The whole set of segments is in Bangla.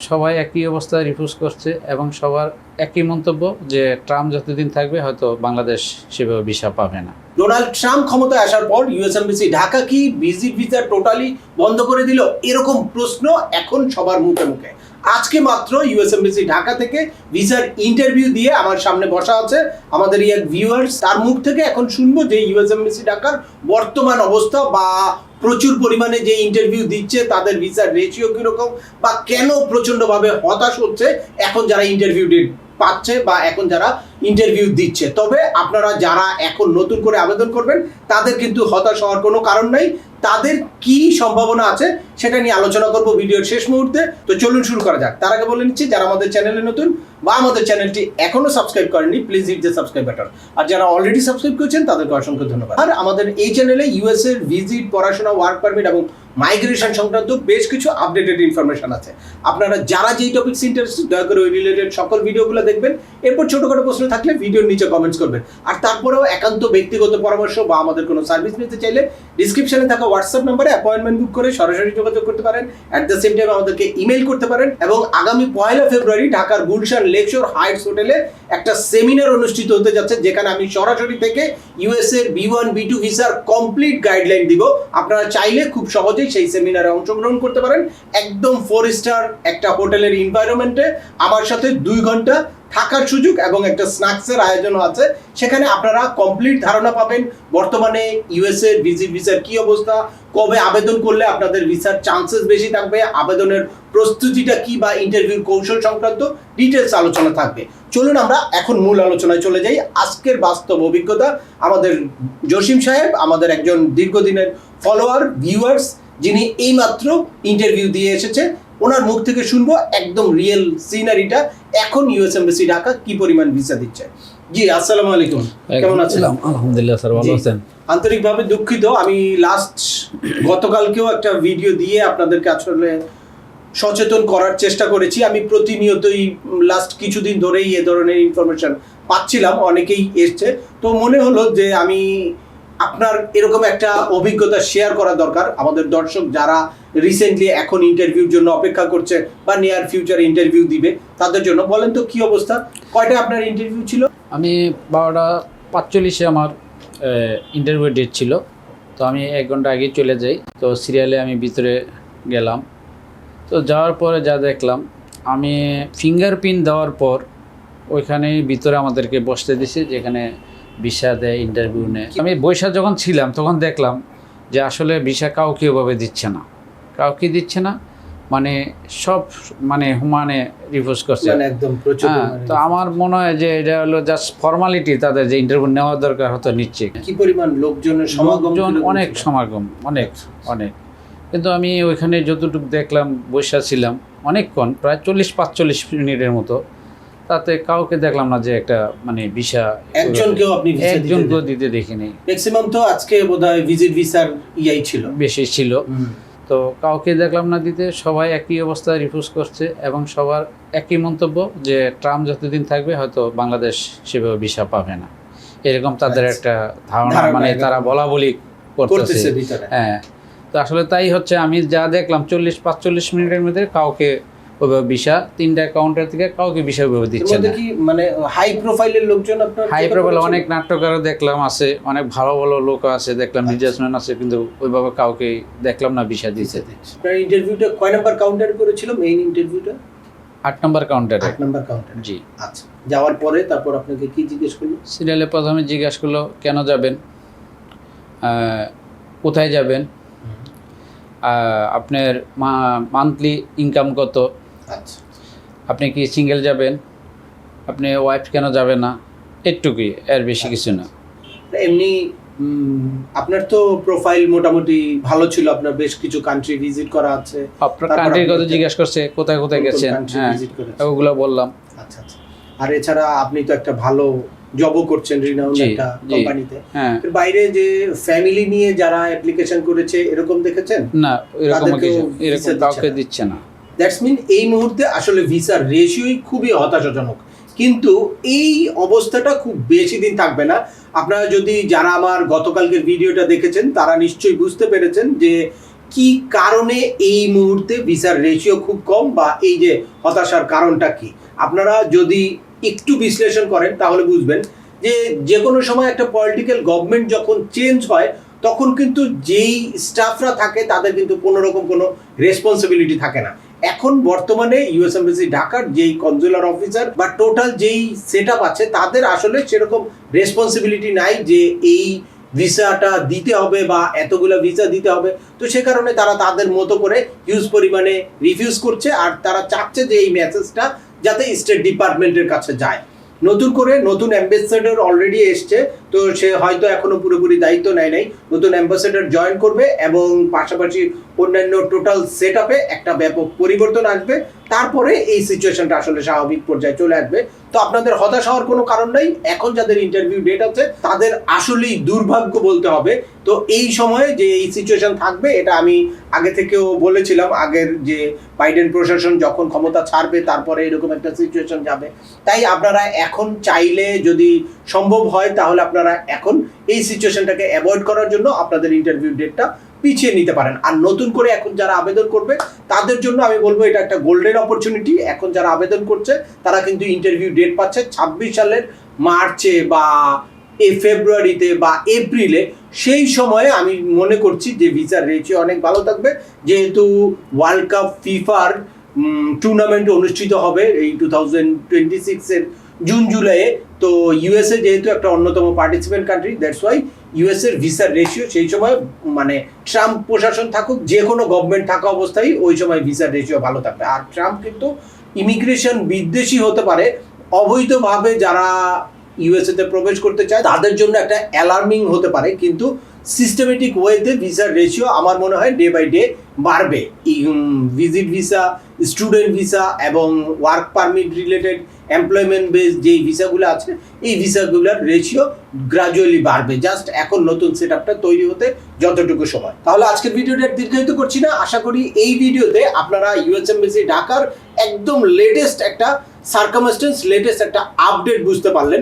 সবাই একই অবস্থায় রিফিউজ করছে এবং সবার একই মন্তব্য যে ট্রাম্প যতদিন থাকবে হয়তো বাংলাদেশ সেভাবে ভিসা পাবে না। ডোনাল্ড ট্রাম্প ক্ষমতায় আসার পর ইউএস এমবিসি ঢাকা কি ভিজিট ভিসা টোটালি বন্ধ করে দিল? এরকম প্রশ্ন এখন সবার মুখে মুখে। আজকে মাত্র ইউএস এমবিসি ঢাকা থেকে ভিসার ইন্টারভিউ দিয়ে আমার সামনে বসা আছে আমাদের এক ভিউয়ার্স তার মুখ থেকে এখন শুনব যে ইউএস এমবিসি ঢাকার বর্তমান অবস্থা বা প্রচুর পরিমাণে যে ইন্টারভিউ দিচ্ছে, তাদের ভিসার রেশিও কীরকম বা কেন প্রচণ্ডভাবে হতাশ হচ্ছে, এখন যারা ইন্টারভিউ ডেট পাচ্ছে বা এখন যারা ইন্টারভিউ দিচ্ছে। তবে আপনারা যারা এখন নতুন করে আবেদন করবেন, তাদের কিন্তু হতাশ হওয়ার কোনো কারণ নাই। তাদের কি সম্ভাবনা আছে সেটা নিয়ে আলোচনা করব ভিডিওর শেষ মুহূর্তে। তো চলুন শুরু করা যাক। তার আগে বলে নিচ্ছি, যারা আমাদের চ্যানেলে নতুন বা আমাদের চ্যানেলটি এখনও সাবস্ক্রাইব করেনি please hit the subscribe button আর যারা অলরেডি সাবস্ক্রাইব করেছেন, তাদেরকে অসংখ্য ধন্যবাদ। আর আমাদের এই চ্যানেলে ইউএস এর ভিজিট পড়াশোনা ওয়ার্ক পারমিট এবং মাইগ্রেশন সংক্রান্ত বেশ কিছু আপডেটেড ইনফরমেশন আছে। আপনারা যারা যেই টপিকস ইন্টারেস্টেড দয়া করে ওই রিলেটেড সকল ভিডিওগুলো দেখবেন। এরপর ছোটখাটো প্রশ্ন থাকলে ভিডিওর নিচে কমেন্টস করবেন। আর তারপরেও একান্ত ব্যক্তিগত পরামর্শ বা আমাদের কোনো সার্ভিস নিতে চাইলে ডিসক্রিপশনে থাকা হোয়াটসঅ্যাপ নাম্বারে অ্যাপয়েন্টমেন্ট বুক করে সরাসরি যোগাযোগ করতে পারেন। অ্যাট দ্য সেম টাইম আমাদেরকে ইমেল করতে পারেন এবং আগামী পয়লা ফেব্রুয়ারি ঢাকার গুলশান লেকশোর হাইটস হোটেলে একটা সেমিনার অনুষ্ঠিত হতে যাচ্ছে, যেখানে আমি সরাসরি থেকে ইউএস এর বি ওয়ান বি টু ভিসার কমপ্লিট গাইডলাইন দিব। আপনারা চাইলে খুব সহজেই সেই সেমিনারে অংশগ্রহণ করতে পারেন। একদম ফোর স্টার একটা হোটেলের এনভায়রনমেন্টে আমার সাথে দুই ঘণ্টা থাকার সুযোগ এবং একটা স্ন্যাক্সের আয়োজনও আছে। সেখানে আপনারা কমপ্লিট ধারণা পাবেন বর্তমানে ইউএসএ ভিজিট ভিসার কি অবস্থা, কবে আবেদন করলে আপনাদের ভিসার চান্সেস বেশি থাকবে, আবেদনের প্রস্তুতিটা কি বা ইন্টারভিউ কৌশল সংক্রান্ত ডিটেলস আলোচনা থাকবে। চলুন আমরা এখন মূল আলোচনায় চলে যাই। আজকের বাস্তব অভিজ্ঞতা আমাদের জসিম সাহেব, আমাদের একজন দীর্ঘদিনের ফলোয়ার ভিউয়ার্স যিনি এইমাত্র ইন্টারভিউ দিয়ে এসেছে ওনার মুখ থেকে শুনব একদম রিয়েল সিনারিটা এখন ইউএস এমবাসি ঢাকা কি পরিমাণ ভিসা দিচ্ছে? জি আসসালামু আলাইকুম। কেমন আছেন? আলহামদুলিল্লাহ স্যার ভালো। আছেন? আন্তরিকভাবে দুঃখিত। আমি লাস্ট গতকালকেও একটা ভিডিও দিয়ে আপনাদেরকে আসলে সচেতন করার চেষ্টা করেছি। আমি প্রতিনিয়তই লাস্ট কিছুদিন ধরেই এ ধরনের ইনফরমেশন পাচ্ছিলাম। অনেকেই এসছে। তো মনে হলো যে আমি আপনার এরকম একটা অভিজ্ঞতা শেয়ার করা দরকার। আমাদের দর্শক যারা রিসেন্টলি এখন ইন্টারভিউর জন্য অপেক্ষা করছে বা নিয়ার ফিউচার ইন্টারভিউ দিবে, তাদের জন্য। বলেন তো, কি অবস্থা? কয়টা আপনার ইন্টারভিউ ছিল? আমি বারোটা পাঁচচল্লিশে আমার ইন্টারভিউ ডেট ছিল। তো আমি এক ঘণ্টা আগে চলে যাই। তো সিরিয়ালে আমি ভিতরে গেলাম। তো যাওয়ার পরে যা দেখলাম, আমি ফিঙ্গারপ্রিন্ট দেওয়ার পর ওইখানে ভিতরে আমাদেরকে বসতে দিছে, যেখানে ভিসা দেয় ইন্টারভিউ নেয় আমি বৈশা যখন ছিলাম তখন দেখলাম যে আসলে ভিসা কাউকে ওভাবে দিচ্ছে না। কাউকে দিচ্ছে না মানে সব মানে হুমানে রিফিউজ করছে। একদম হ্যাঁ তো আমার মনে হয় যে এটা হলো জাস্ট ফর্মালিটি তাদের যে ইন্টারভিউ নেওয়া দরকার হতো নিচ্ছে কি পরিমাণ লোকজনের সমাগম অনেক সমাগম অনেক অনেক। কিন্তু আমি ওইখানে যতটুকু দেখলাম বসে ছিলাম অনেকক্ষণ প্রায় চল্লিশ পাঁচচল্লিশ মিনিটের মতো। তাতে কাউকে দেখলাম না যে একটা মানে ভিসা একজনকেও আপনি একজনকেও দিতে দেখিনি। ম্যাক্সিমাম তো আজকে বোধহয় ভিজিট ভিসার ইয়াই ছিল। বেশি ছিল। তো কাউকে দেখলাম না দিতে সবাই একই অবস্থায় রিফিউজ করছে এবং সবার একই মন্তব্য যে ট্রাম্প যতদিন থাকবে হয়তো বাংলাদেশ সেভাবে ভিসা পাবে না। এরকম তাদের আচ্ছা। একটা ধারণা মানে তারা বলা বলি করতেছে হ্যাঁ। তো আসলে তাই হচ্ছে আমি যা দেখলাম চল্লিশ পাঁচচল্লিশ মিনিটের মধ্যে কাউকে ওইভাবে ভিসা তিনটা কাউন্টার থেকে কাউকে ভিসা ওইভাবে দিচ্ছে না। কি মানে হাই প্রোফাইলের লোকজন আপনার হাই প্রোফাইল অনেক নাট্যকারও দেখলাম আছে অনেক ভালো ভালো লোক আছে দেখলাম আচ্ছা। আছে কিন্তু ওইভাবে কাউকে দেখলাম না ভিসা দিচ্ছে। আপনার ইন্টারভিউটা কয় নাম্বার কাউন্টার করেছিল মেইন ইন্টারভিউটা আট নম্বর কাউন্টারে আট নাম্বার কাউন্টার জি। আচ্ছা যাওয়ার পরে তারপর আপনাকে কি জিজ্ঞেস করল? সিরিয়ালে প্রথমে জিজ্ঞাসা করল কেন যাবেন? কোথায় যাবেন? আপনার মান্থলি ইনকাম কত? আপনি কি সিঙ্গেল যাবেন? আপনি ওয়াইফ কেন যাবে না? এটুকুই এর বেশি কিছু না। এমনি আপনার তো প্রোফাইল মোটামুটি ভালো ছিল আপনার বেশ কিছু কান্ট্রি ভিজিট করা আছে। আপনার কান্ট্রির কথা জিজ্ঞাসা করছে কোথায় কোথায় গেছেন? হ্যাঁ ওগুলো বললাম। আচ্ছা আচ্ছা। আর এছাড়া আপনি তো একটা ভালো জবও করছেন রিনাউন্ড একটা কোম্পানিতে হ্যাঁ। বাইরে যে ফ্যামিলি নিয়ে যারা অ্যাপ্লিকেশন করেছে এরকম দেখেছেন? না এরকম কিছু এরকম কাউকে দিচ্ছে না। দ্যাটস মিন এই মুহূর্তে আসলে ভিসার রেশিওই খুবই হতাশাজনক। কিন্তু এই অবস্থাটা খুব বেশি দিন থাকবে না। আপনারা যদি যারা আমার গতকালকের ভিডিওটা দেখেছেন, তারা নিশ্চয়ই বুঝতে পেরেছেন যে কি কারণে এই মুহূর্তে ভিসার রেশিও খুব কম বা এই যে হতাশার কারণটা কি। আপনারা যদি একটু বিশ্লেষণ করেন, তাহলে বুঝবেন যে যে কোনো সময় একটা পলিটিক্যাল গভর্নমেন্ট যখন চেঞ্জ হয়, তখন কিন্তু যেই স্টাফরা থাকে, তাদের কিন্তু কোনো রকম কোনো রেসপন্সিবিলিটি থাকে না। এখন বর্তমানে ইউএস এম্বাসি ঢাকার যেই কনজুলার অফিসার বা টোটাল যেই সেট আছে, তাদের আসলে সেরকম রেসপন্সিবিলিটি নাই যে এই ভিসাটা দিতে হবে বা এতগুলো ভিসা দিতে হবে। তো সে কারণে তারা তাদের মতো করে হিউজ পরিমাণে রিফিউজ করছে আর তারা চাচ্ছে যে এই মেসেজটা যাতে স্টেট ডিপার্টমেন্টের কাছে যায়। নতুন করে নতুন অ্যাম্বাসেডর অলরেডি এসছে, তো সে হয়তো এখনও পুরোপুরি দায়িত্ব নেয় নাই। নতুন অ্যাম্বাসেডার জয়েন করবে এবং পাশাপাশি অন্যান্য টোটাল সেট একটা ব্যাপক পরিবর্তন আসবে। তারপরে এই সিচুয়েশনটা আসলে স্বাভাবিক পর্যায়ে চলে আসবে। তো আপনাদের হতাশ হওয়ার কোনো কারণ নাই। এখন যাদের ইন্টারভিউ ডেট আছে, তাদের আসলেই দুর্ভাগ্য বলতে হবে। তো এই সময়ে যে এই সিচুয়েশন থাকবে, এটা আমি আগে থেকেও বলেছিলাম, আগের যে বাইডেন প্রশাসন যখন ক্ষমতা ছাড়বে, তারপরে এরকম একটা সিচুয়েশন যাবে। তাই আপনারা এখন চাইলে যদি সম্ভব হয়, তাহলে আপনারা এখন এই সিচুয়েশনটাকে অ্যাভয়েড করার জন্য আপনাদের ইন্টারভিউ ডেটটা পিছিয়ে নিতে পারেন। আর নতুন করে এখন যারা আবেদন করবে, তাদের জন্য আমি বলব এটা একটা গোল্ডেন অপরচুনিটি এখন যারা আবেদন করছে, তারা কিন্তু ইন্টারভিউ ডেট পাচ্ছে ছাব্বিশ সালের মার্চে বা এ ফেব্রুয়ারিতে বা এপ্রিলে। সেই সময়ে আমি মনে করছি যে ভিসার রেচিও অনেক ভালো থাকবে। যেহেতু ওয়ার্ল্ড কাপ ফিফার টুর্নামেন্ট অনুষ্ঠিত হবে এই টু থাউজেন্ড টোয়েন্টি সিক্সের জুন, জুলাইয়ে। তো ইউএসএ যেহেতু একটা অন্যতম পার্টিসিপেন্ট কান্ট্রি দ্যাটস ওয়াই ইউএসএর ভিসার রেশিও সেই সময় মানে ট্রাম্প প্রশাসন থাকুক, যে কোনো গভর্নমেন্ট থাকা অবস্থায় ওই সময় ভিসার রেশিও ভালো থাকবে। আর ট্রাম্প কিন্তু ইমিগ্রেশন বিদ্বেষী হতে পারে। অবৈধভাবে যারা ইউএসএতে প্রবেশ করতে চায়, তাদের জন্য একটা অ্যালার্মিং হতে পারে, কিন্তু সিস্টেমেটিক ওয়েতে ভিসার রেশিও আমার মনে হয় ডে বাই ডে বাড়বে। ভিজিট ভিসা স্টুডেন্ট ভিসা এবং work permit related employment base যেই ভিসাগুলো আছে, এই ভিসাগুলোর রেশিও গ্রাজুয়ালি বাড়বে। জাস্ট এখন নতুন সেট আপটা তৈরি হতে যতটুকু সময়। তাহলে আজকের ভিডিওটা দীর্ঘায়িত করছি না। আশা করি এই ভিডিওতে আপনারা ইউএসএমবিসি ঢাকার একদম লেটেস্ট একটা সার্কামস্টেন্স লেটেস্ট একটা আপডেট বুঝতে পারলেন।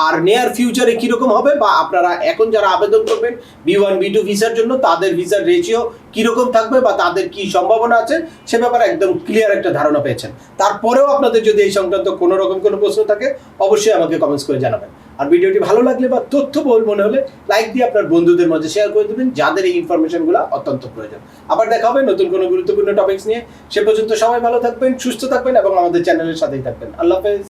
আর নেয়ার ফিউচারে কীরকম হবে বা আপনারা এখন যারা আবেদন করবেন বি ওয়ান বি টু ভিসার জন্য তাদের ভিসার রেশিও কীরকম থাকবে বা তাদের কি সম্ভাবনা আছে, সে ব্যাপারে একদম ক্লিয়ার একটা ধারণা পেয়েছেন। তারপরেও আপনাদের যদি এই সংক্রান্ত কোনো রকম কোনো প্রশ্ন থাকে, অবশ্যই আমাকে কমেন্টস করে জানাবেন। আর ভিডিওটি ভালো লাগলে বা তথ্য বল মনে হলে লাইক দিয়ে আপনার বন্ধুদের মাঝে শেয়ার করে দেবেন, যাদের এই ইনফরমেশনগুলো অত্যন্ত প্রয়োজন। আবার দেখা হবে নতুন কোনো গুরুত্বপূর্ণ টপিকস নিয়ে। সে পর্যন্ত সবাই ভালো থাকবেন, সুস্থ থাকবেন এবং আমাদের চ্যানেলের সাথেই থাকবেন। আল্লাহ হাফেজ।